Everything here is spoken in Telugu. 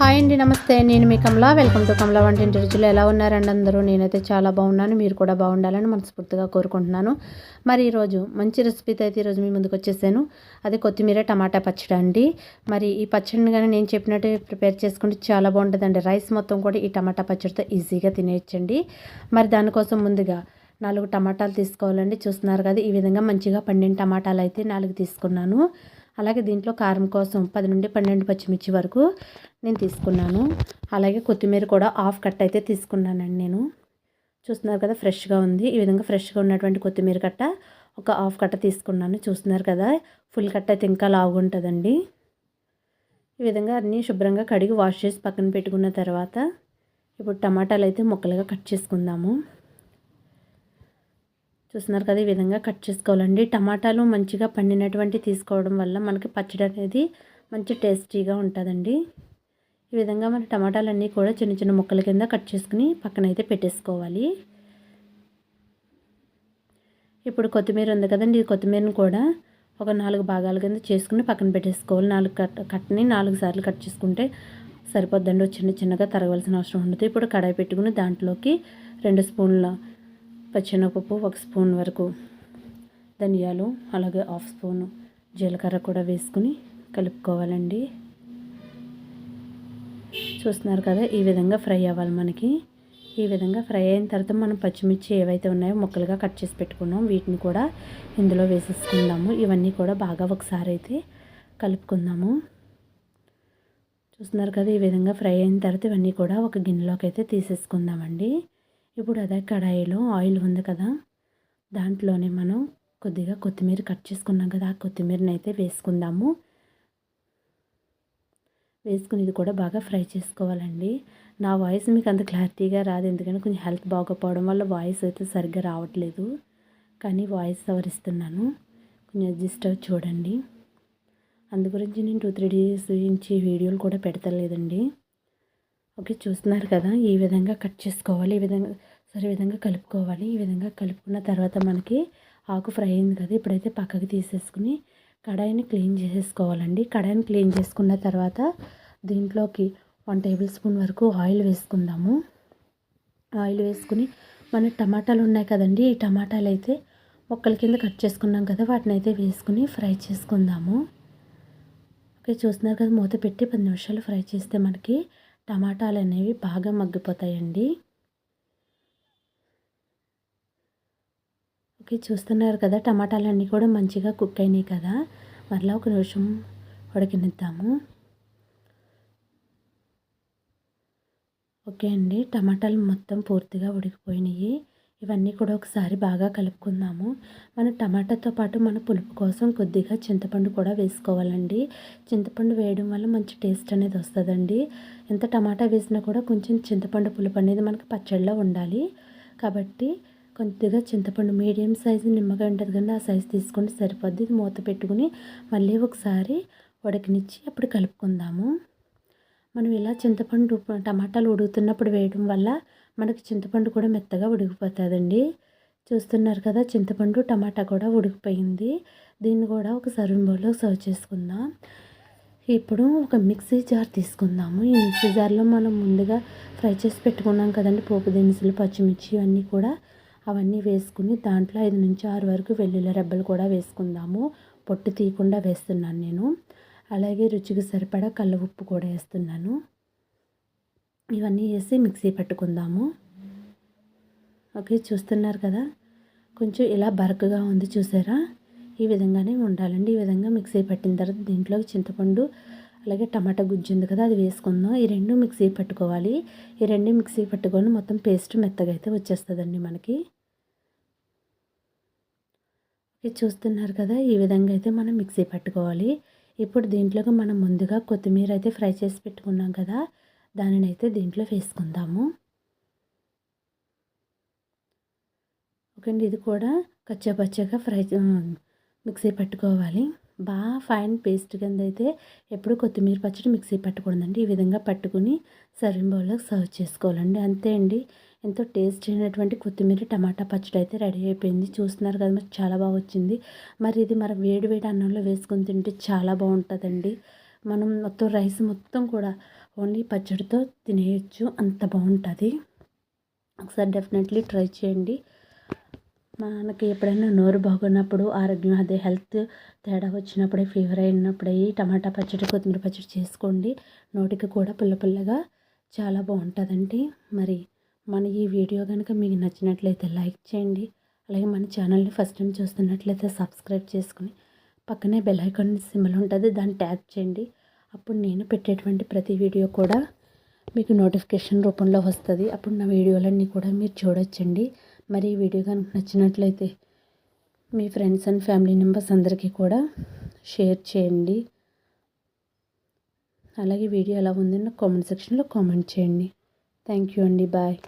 హాయ్ అండి నమస్తే. నేను మీ కమలా. వెల్కమ్ టు కమలా వంటింటి రుచులు ఎలా ఉన్నారండి అందరూ? నేనైతే చాలా బాగున్నాను. మీరు కూడా బాగుండాలని మనస్ఫూర్తిగా కోరుకుంటున్నాను. మరి ఈరోజు మంచి రెసిపీతో అయితే ఈరోజు మీ ముందుకు వచ్చేసాను. అది కొత్తిమీర టమాటా పచ్చడి అండి. మరి ఈ పచ్చడిని కానీ నేను చెప్పినట్టు ప్రిపేర్ చేసుకుంటే చాలా బాగుంటుందండి. రైస్ మొత్తం కూడా ఈ టమాటా పచ్చడితో ఈజీగా తినేయచ్చండి. మరి దానికోసం ముందుగా నాలుగు టమాటాలు తీసుకోవాలండి. చూస్తున్నారు కదా ఈ విధంగా మంచిగా పండిన టమాటాలు అయితే నాలుగు తీసుకున్నాను. అలాగే దీంట్లో కారం కోసం పది నుండి పన్నెండు పచ్చిమిర్చి వరకు నేను తీసుకున్నాను. అలాగే కొత్తిమీర కూడా హాఫ్ కట్ అయితే తీసుకున్నానండి నేను. చూస్తున్నారు కదా ఫ్రెష్గా ఉంది. ఈ విధంగా ఫ్రెష్గా ఉన్నటువంటి కొత్తిమీర కట్ట ఒక హాఫ్ కట్ట తీసుకున్నాను. చూస్తున్నారు కదా ఫుల్ కట్ట అయితే ఇంకా లాగుంటుందండి ఈ విధంగా అన్నీ శుభ్రంగా కడిగి వాష్ చేసి పక్కన పెట్టుకున్న తర్వాత ఇప్పుడు టమాటాలు అయితే ముక్కలుగా కట్ చేసుకుందాము. చూస్తున్నారు కదా ఈ విధంగా కట్ చేసుకోవాలండి. టమాటాలు మంచిగా పండినటువంటి తీసుకోవడం వల్ల మనకి పచ్చడి అనేది మంచి టేస్టీగా ఉంటుందండి. ఈ విధంగా మన టమాటాలన్నీ కూడా చిన్న చిన్న ముక్కల కింద కట్ చేసుకుని పక్కన అయితే పెట్టేసుకోవాలి. ఇప్పుడు కొత్తిమీర ఉంది కదండి కొత్తిమీరను కూడా ఒక నాలుగు భాగాల కింద చేసుకుని పక్కన పెట్టేసుకోవాలి. నాలుగు కట్ కట్ని నాలుగు సార్లు కట్ చేసుకుంటే సరిపోద్దండి. చిన్న చిన్నగా తరగవలసిన అవసరం ఉండదు. ఇప్పుడు కడాయి పెట్టుకుని దాంట్లోకి రెండు స్పూన్ల పచ్చెనగపప్పు ఒక స్పూన్ వరకు ధనియాలు అలాగే హాఫ్ స్పూన్ జీలకర్ర కూడా వేసుకుని కలుపుకోవాలండి. చూస్తున్నారు కదా ఈ విధంగా ఫ్రై అవ్వాలి మనకి. ఈ విధంగా ఫ్రై అయిన తర్వాత మనం పచ్చిమిర్చి ఏవైతే ఉన్నాయో ముక్కలుగా కట్ చేసి పెట్టుకున్నాం వీటిని కూడా ఇందులో వేసేసుకుందాము. ఇవన్నీ కూడా బాగా ఒకసారి అయితే కలుపుకుందాము. చూస్తున్నారు కదా ఈ విధంగా ఫ్రై అయిన తర్వాత ఇవన్నీ కూడా ఒక గిన్నెలోకి అయితే తీసేసుకుందామండి. ఇప్పుడు అదే కడాయిలో ఆయిల్ ఉంది కదా దాంట్లోనే మనం కొద్దిగా కొత్తిమీర కట్ చేసుకున్నాం కదా ఆ కొత్తిమీరని అయితే వేసుకుందాము. వేసుకుని ఇది కూడా బాగా ఫ్రై చేసుకోవాలండి. నా వాయిస్ మీకు అంత క్లారిటీగా రాదు ఎందుకంటే కొంచెం హెల్త్ బాగోపోవడం వల్ల వాయిస్ అయితే సరిగ్గా రావట్లేదు. కానీ వాయిస్ సవరిస్తున్నాను కొంచెం అడ్జస్ట్ అవి చూడండి. అందు గురించి నేను టూ త్రీ డేస్ నుంచి వీడియోలు కూడా పెడతలేదండి. ఓకే చూస్తున్నారు కదా ఈ విధంగా కట్ చేసుకోవాలి ఈ విధంగా సరే విధంగా కలుపుకోవాలి. ఈ విధంగా కలుపుకున్న తర్వాత మనకి ఆకు ఫ్రై అయింది కదా ఇప్పుడైతే పక్కకి తీసేసుకుని కడాయిని క్లీన్ చేసేసుకోవాలండి. కడాయిని క్లీన్ చేసుకున్న తర్వాత దీంట్లోకి వన్ టేబుల్ స్పూన్ వరకు ఆయిల్ వేసుకుందాము. ఆయిల్ వేసుకుని మన టమాటాలు ఉన్నాయి కదండి ఈ టమాటాలు అయితే మొక్కల కింద కట్ చేసుకున్నాం కదా వాటిని అయితే వేసుకుని ఫ్రై చేసుకుందాము. ఓకే చూస్తున్నారు కదా మూత పెట్టి పది నిమిషాలు ఫ్రై చేస్తే మనకి టమాటాలు అనేవి బాగా మగ్గిపోతాయండి. ఓకే చూస్తున్నారు కదా టమాటాలన్నీ కూడా మంచిగా కుక్ అయినాయి కదా. మరలా ఒక నిమిషం ఉడకనిద్దాము. ఓకే అండి టమాటాలు మొత్తం పూర్తిగా ఉడికిపోయినాయి. ఇవన్నీ కూడా ఒకసారి బాగా కలుపుకుందాము. మన టమాటాతో పాటు మన పులుపు కోసం కొద్దిగా చింతపండు కూడా వేసుకోవాలండి. చింతపండు వేయడం వల్ల మంచి టేస్ట్ అనేది వస్తుందండి. ఎంత టమాటా వేసినా కూడా కొంచెం చింతపండు పులుపు అనేది మనకి పచ్చడిలో ఉండాలి. కాబట్టి కొద్దిగా చింతపండు మీడియం సైజు నిమ్మకాయ ఉంటుంది కానీ ఆ సైజు తీసుకొని సరిపోద్ది. ఇది మూత పెట్టుకుని మళ్ళీ ఒకసారి ఉడకనిచ్చి అప్పుడు కలుపుకుందాము. మనం ఇలా చింతపండు టమాటాలు ఉడుకుతున్నప్పుడు వేయడం వల్ల మనకి చింతపండు కూడా మెత్తగా ఉడికిపోతుందండి. చూస్తున్నారు కదా చింతపండు టమాటా కూడా ఉడికిపోయింది. దీన్ని కూడా ఒక సర్వింగ్ బౌల్లో సర్వ్ చేసుకుందాం. ఇప్పుడు ఒక మిక్సీ జార్ తీసుకుందాము. ఈ మిక్సీ జార్లో మనం ముందుగా ఫ్రై చేసి పెట్టుకున్నాం కదండి పోపు దినుసులు పచ్చిమిర్చి అన్నీ కూడా. అవన్నీ వేసుకుని దాంట్లో ఐదు నుంచి ఆరు వరకు వెల్లుల్లి రెబ్బలు కూడా వేసుకుందాము. పొట్టు తీయకుండా వేస్తున్నాను నేను. అలాగే రుచికి సరిపడా కళ్ళ ఉప్పు కూడా వేస్తున్నాను. ఇవన్నీ వేసి మిక్సీ పెట్టుకుందాము. ఓకే చూస్తున్నారు కదా? కొంచెం ఇలా బరకగా ఉంది చూసారా? ఈ విధంగానే ఉండాలండి. ఈ విధంగా మిక్సీ పట్టిన తర్వాత దీంట్లోకి చింతపండు అలాగే టమాటా గుజ్జు ఉంది కదా అది వేసుకుందాం. ఈ రెండు మిక్సీ పట్టుకోవాలి. ఈ రెండు మిక్సీ పట్టుకొని మొత్తం పేస్ట్ మెత్తగా అయితే వచ్చేస్తుందండి మనకి. ఇది చూస్తున్నారు కదా? ఈ విధంగా అయితే మనం మిక్సీ పట్టుకోవాలి. ఇప్పుడు దీంట్లోకి మనం ముందుగా కొత్తిమీర అయితే ఫ్రై చేసి పెట్టుకున్నాం కదా దానిని అయితే దీంట్లో వేసుకుందాము. ఓకే అండి ఇది కూడా కచ్చాపచ్చగా ఫ్రై మిక్సీ పట్టుకోవాలి. బాగా ఫైన్ పేస్ట్ కింద అయితే ఎప్పుడు కొత్తిమీర పచ్చడి మిక్సీ పట్టకూడదండి. ఈ విధంగా పట్టుకుని సర్వింగ్ బౌల్లో సర్వ్ చేసుకోవాలండి. అంతే అండి. ఎంతో టేస్ట్ అయినటువంటి కొత్తిమీర టమాటా పచ్చడి అయితే రెడీ అయిపోయింది. చూస్తున్నారు కదా మరి చాలా బాగా వచ్చింది. మరి ఇది మరి వేడి వేడి అన్నంలో వేసుకొని తింటే చాలా బాగుంటుందండి. మనం మొత్తం రైస్ మొత్తం కూడా ఓన్లీ పచ్చడితో తినేయచ్చు. అంత బాగుంటుంది. ఒకసారి డెఫినెట్లీ ట్రై చేయండి. మనకి ఎప్పుడైనా నోరు బాగున్నప్పుడు ఆరోగ్యం అదే హెల్త్ తేడా వచ్చినప్పుడే ఫీవర్ అయినప్పుడే టమాటా పచ్చడి కొత్తిమీర పచ్చడి చేసుకోండి. నోటికి కూడా పుల్ల పుల్లగా చాలా బాగుంటుందండి. మరి మన ఈ వీడియో కనుక మీకు నచ్చినట్లయితే లైక్ చేయండి. అలాగే మన ఛానల్ని ఫస్ట్ టైం చూస్తున్నట్లయితే సబ్స్క్రైబ్ చేసుకుని పక్కనే బెల్ ఐకాన్ సింబల్ ఉంటుంది. దాన్ని ట్యాప్ చేయండి. అప్పుడు నేను పెట్టేటువంటి ప్రతి వీడియో కూడా మీకు నోటిఫికేషన్ రూపంలో వస్తుంది. అప్పుడు నా వీడియోలన్నీ కూడా మీరు చూడొచ్చండి. మరి ఈ వీడియో కనుక నచ్చినట్లయితే మీ ఫ్రెండ్స్ అండ్ ఫ్యామిలీ మెంబర్స్ అందరికీ కూడా షేర్ చేయండి. అలాగే వీడియో ఎలా ఉందని కామెంట్ సెక్షన్లో కామెంట్ చేయండి. థ్యాంక్ యూ అండి. బాయ్.